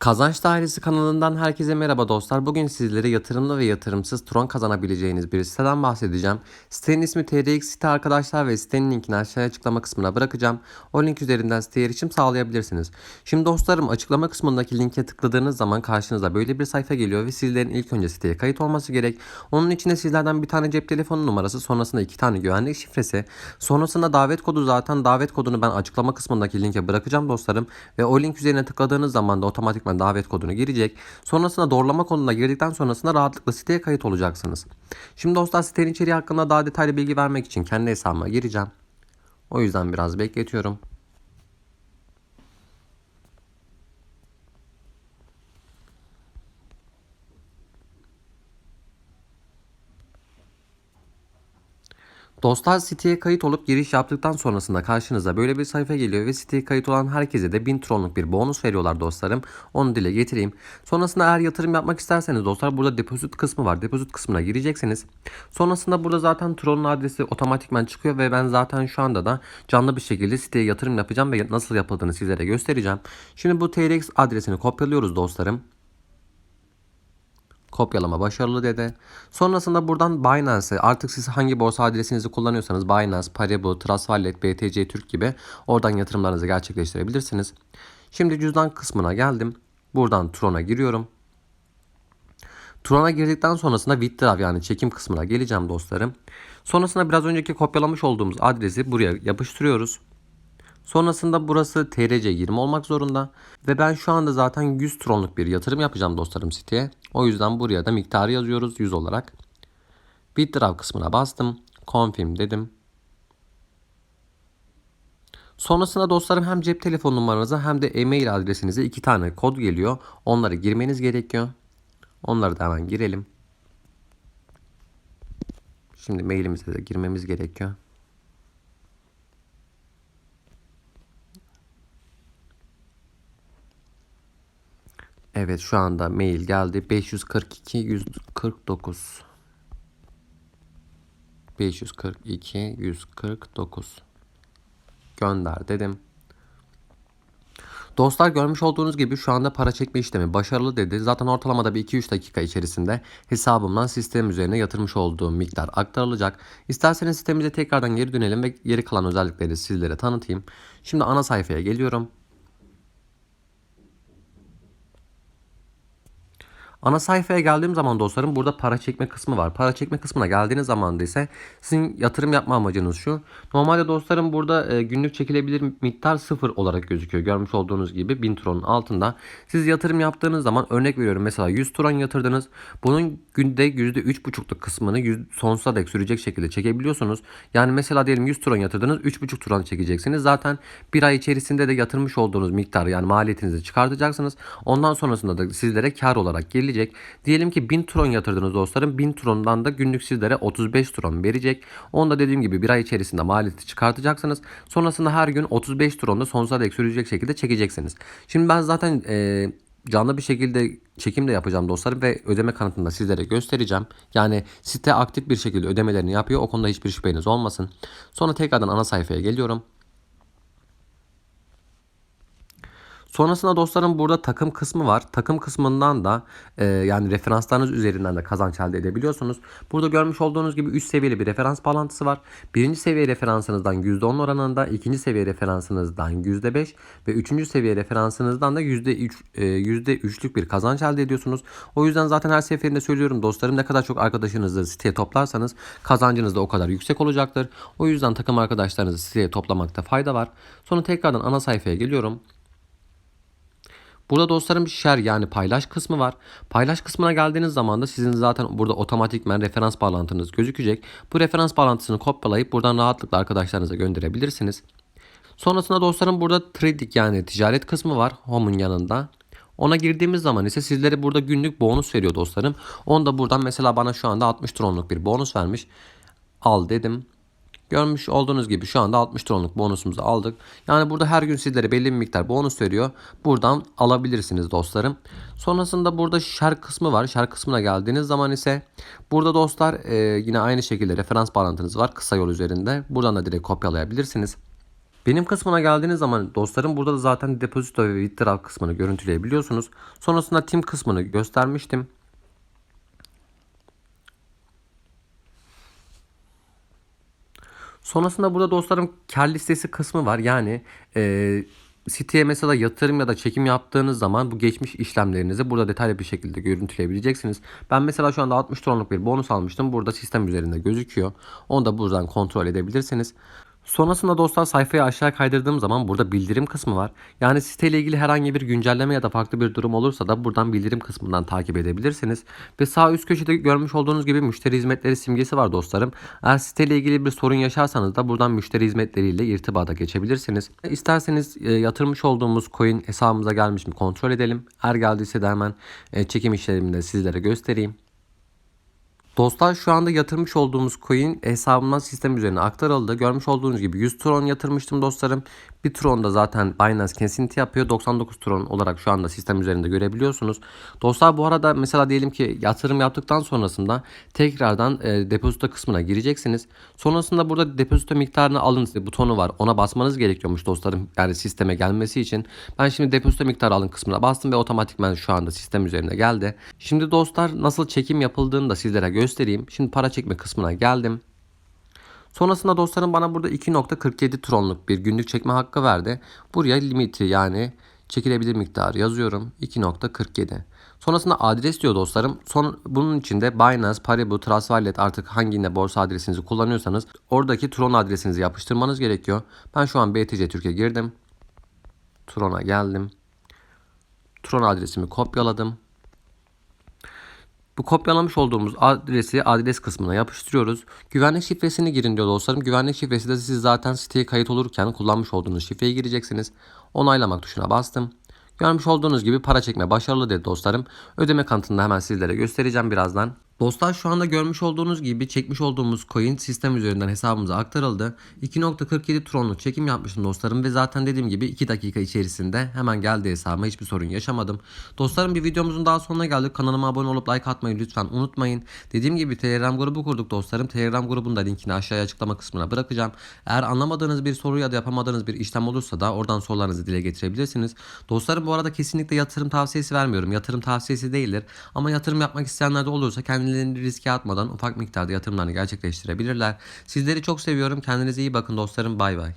Kazanç Dairesi kanalından herkese merhaba dostlar. Bugün sizlere yatırımlı ve yatırımsız Tron kazanabileceğiniz bir siteden bahsedeceğim. Sitenin ismi TRX site arkadaşlar ve sitenin linkini aşağıya açıklama kısmına bırakacağım. O link üzerinden siteye erişim sağlayabilirsiniz. Şimdi dostlarım açıklama kısmındaki linke tıkladığınız zaman karşınıza böyle bir sayfa geliyor ve sizlerin ilk önce siteye kayıt olması gerek. Onun içinde sizlerden bir tane cep telefonu numarası, sonrasında iki tane güvenlik şifresi, sonrasında davet kodu zaten davet kodunu ben açıklama kısmındaki linke bırakacağım dostlarım ve o link üzerine tıkladığınız zaman da otomatikman davet kodunu girecek. Sonrasında doğrulama koduna girdikten sonrasında rahatlıkla siteye kayıt olacaksınız. Şimdi dostlar sitenin içeriği hakkında daha detaylı bilgi vermek için kendi hesabıma gireceğim. O yüzden biraz bekletiyorum. Dostlar siteye kayıt olup giriş yaptıktan sonrasında karşınıza böyle bir sayfa geliyor ve siteye kayıt olan herkese de 1000 tronluk bir bonus veriyorlar dostlarım. Onu dile getireyim. Sonrasında eğer yatırım yapmak isterseniz dostlar burada depozit kısmı var. Depozit kısmına gireceksiniz. Sonrasında burada zaten tronun adresi otomatikman çıkıyor ve ben zaten şu anda da canlı bir şekilde siteye yatırım yapacağım ve nasıl yapıldığını sizlere göstereceğim. Şimdi bu TRX adresini kopyalıyoruz dostlarım. Kopyalama başarılı dedi. Sonrasında buradan Binance'e artık siz hangi borsa adresinizi kullanıyorsanız Binance, Paribu, Wallet, BTC Türk gibi oradan yatırımlarınızı gerçekleştirebilirsiniz. Şimdi cüzdan kısmına geldim. Buradan Tron'a giriyorum. Tron'a girdikten sonrasında withdraw yani çekim kısmına geleceğim dostlarım. Sonrasında biraz önceki kopyalamış olduğumuz adresi buraya yapıştırıyoruz. Sonrasında burası TRC20 olmak zorunda. Ve ben şu anda zaten 100 tronluk bir yatırım yapacağım dostlarım siteye. O yüzden buraya da miktarı yazıyoruz 100 olarak. Withdraw kısmına bastım. Confirm dedim. Sonrasında dostlarım hem cep telefon numaranıza hem de e-mail adresinize iki tane kod geliyor. Onları girmeniz gerekiyor. Onları da hemen girelim. Şimdi mailimize de girmemiz gerekiyor. Evet şu anda mail geldi. 542 149 542 149 gönder dedim. Dostlar görmüş olduğunuz gibi şu anda para çekme işlemi başarılı dedi. Zaten ortalamada bir 2-3 dakika içerisinde hesabımdan sistem üzerine yatırmış olduğum miktar aktarılacak. İsterseniz sitemize tekrardan geri dönelim ve geri kalan özellikleri sizlere tanıtayım. Şimdi ana sayfaya geliyorum. Ana sayfaya geldiğim zaman dostlarım burada para çekme kısmı var. Para çekme kısmına geldiğiniz zaman da ise sizin yatırım yapma amacınız şu. Normalde dostlarım burada e, günlük çekilebilir miktar sıfır olarak gözüküyor. Görmüş olduğunuz gibi 1000 tronun altında. Siz yatırım yaptığınız zaman örnek veriyorum mesela 100 tron yatırdınız. Bunun günde %3,5'luk kısmını sonsuza dek sürecek şekilde çekebiliyorsunuz. Yani mesela diyelim 100 tron yatırdınız 3,5 tron çekeceksiniz. Zaten bir ay içerisinde de yatırmış olduğunuz miktarı yani maliyetinizi çıkartacaksınız. Ondan sonrasında da sizlere kar olarak gelecek gelecek. Diyelim ki 1000 tron yatırdınız dostlarım. 1000 trondan da günlük sizlere 35 tron verecek. Onu da dediğim gibi bir ay içerisinde maliyeti çıkartacaksınız. Sonrasında her gün 35 tronda sonsuza dek sürecek şekilde çekeceksiniz. Şimdi ben zaten e, canlı bir şekilde çekim de yapacağım dostlarım ve ödeme kanıtını da sizlere göstereceğim. Yani site aktif bir şekilde ödemelerini yapıyor. O konuda hiçbir şüpheniz olmasın. Sonra tekrardan ana sayfaya geliyorum. Sonrasında dostlarım burada takım kısmı var. Takım kısmından da e, yani referanslarınız üzerinden de kazanç elde edebiliyorsunuz. Burada görmüş olduğunuz gibi üst seviyeli bir referans bağlantısı var. Birinci seviye referansınızdan %10 oranında, ikinci seviye referansınızdan %5 ve üçüncü seviye referansınızdan da %3, e, %3'lük bir kazanç elde ediyorsunuz. O yüzden zaten her seferinde söylüyorum dostlarım ne kadar çok arkadaşınızı siteye toplarsanız kazancınız da o kadar yüksek olacaktır. O yüzden takım arkadaşlarınızı siteye toplamakta fayda var. Sonra tekrardan ana sayfaya geliyorum. Burada dostlarım share yani paylaş kısmı var. Paylaş kısmına geldiğiniz zaman da sizin zaten burada otomatikmen referans bağlantınız gözükecek. Bu referans bağlantısını kopyalayıp buradan rahatlıkla arkadaşlarınıza gönderebilirsiniz. Sonrasında dostlarım burada trading yani ticaret kısmı var home'un yanında. Ona girdiğimiz zaman ise sizlere burada günlük bonus veriyor dostlarım. Onu da buradan mesela bana şu anda 60 tronluk bir bonus vermiş. Al dedim. Görmüş olduğunuz gibi şu anda 60 tronluk bonusumuzu aldık. Yani burada her gün sizlere belli bir miktar bonus veriyor. Buradan alabilirsiniz dostlarım. Sonrasında burada şer kısmı var. Şer kısmına geldiğiniz zaman ise burada dostlar e, yine aynı şekilde referans bağlantınız var kısa yol üzerinde. Buradan da direkt kopyalayabilirsiniz. Benim kısmına geldiğiniz zaman dostlarım burada da zaten depozito ve withdrawal kısmını görüntüleyebiliyorsunuz. Sonrasında tim kısmını göstermiştim. Sonrasında burada dostlarım kar listesi kısmı var. Yani e, siteye mesela yatırım ya da çekim yaptığınız zaman bu geçmiş işlemlerinizi burada detaylı bir şekilde görüntüleyebileceksiniz. Ben mesela şu anda 60 tronluk bir bonus almıştım. Burada sistem üzerinde gözüküyor. Onu da buradan kontrol edebilirsiniz. Sonrasında dostlar sayfayı aşağı kaydırdığım zaman burada bildirim kısmı var. Yani siteyle ilgili herhangi bir güncelleme ya da farklı bir durum olursa da buradan bildirim kısmından takip edebilirsiniz. Ve sağ üst köşede görmüş olduğunuz gibi müşteri hizmetleri simgesi var dostlarım. Eğer siteyle ilgili bir sorun yaşarsanız da buradan müşteri hizmetleriyle irtibata geçebilirsiniz. İsterseniz e, yatırmış olduğumuz coin hesabımıza gelmiş mi kontrol edelim. Eğer geldiyse de hemen e, çekim işlemini de sizlere göstereyim. Dostlar şu anda yatırmış olduğumuz coin hesabımdan sistem üzerine aktarıldı. Görmüş olduğunuz gibi 100 tron yatırmıştım dostlarım. Bir tron da zaten Binance kesinti yapıyor. 99 tron olarak şu anda sistem üzerinde görebiliyorsunuz. Dostlar bu arada mesela diyelim ki yatırım yaptıktan sonrasında tekrardan e, depozito kısmına gireceksiniz. Sonrasında burada depozito miktarını alın butonu var. Ona basmanız gerekiyormuş dostlarım. Yani sisteme gelmesi için. Ben şimdi depozito miktarı alın kısmına bastım ve otomatikman şu anda sistem üzerine geldi. Şimdi dostlar nasıl çekim yapıldığını da sizlere göstereyim. Şimdi para çekme kısmına geldim. Sonrasında dostlarım bana burada 2.47 tronluk bir günlük çekme hakkı verdi. Buraya limiti yani çekilebilir miktarı yazıyorum. 2.47. Sonrasında adres diyor dostlarım. Son, bunun içinde Binance, Paribu, Wallet artık hangi borsa adresinizi kullanıyorsanız oradaki Tron adresinizi yapıştırmanız gerekiyor. Ben şu an BTC Türkiye girdim. Tron'a geldim. Tron adresimi kopyaladım. Bu kopyalamış olduğumuz adresi adres kısmına yapıştırıyoruz. Güvenlik şifresini girin diyor dostlarım. Güvenlik şifresi de siz zaten siteye kayıt olurken kullanmış olduğunuz şifreyi gireceksiniz. Onaylamak tuşuna bastım. Görmüş olduğunuz gibi para çekme başarılı dedi dostlarım. Ödeme kanıtını hemen sizlere göstereceğim birazdan. Dostlar şu anda görmüş olduğunuz gibi çekmiş olduğumuz coin sistem üzerinden hesabımıza aktarıldı. 2.47 tronluk çekim yapmıştım dostlarım ve zaten dediğim gibi 2 dakika içerisinde hemen geldi hesabıma hiçbir sorun yaşamadım. Dostlarım bir videomuzun daha sonuna geldik. Kanalıma abone olup like atmayı lütfen unutmayın. Dediğim gibi Telegram grubu kurduk dostlarım. Telegram grubun da linkini aşağıya açıklama kısmına bırakacağım. Eğer anlamadığınız bir soru ya da yapamadığınız bir işlem olursa da oradan sorularınızı dile getirebilirsiniz. Dostlarım bu arada kesinlikle yatırım tavsiyesi vermiyorum. Yatırım tavsiyesi değildir. Ama yatırım yapmak isteyenler de olursa kendileri kendilerini riske atmadan ufak miktarda yatırımlarını gerçekleştirebilirler. Sizleri çok seviyorum. Kendinize iyi bakın dostlarım. Bay bay.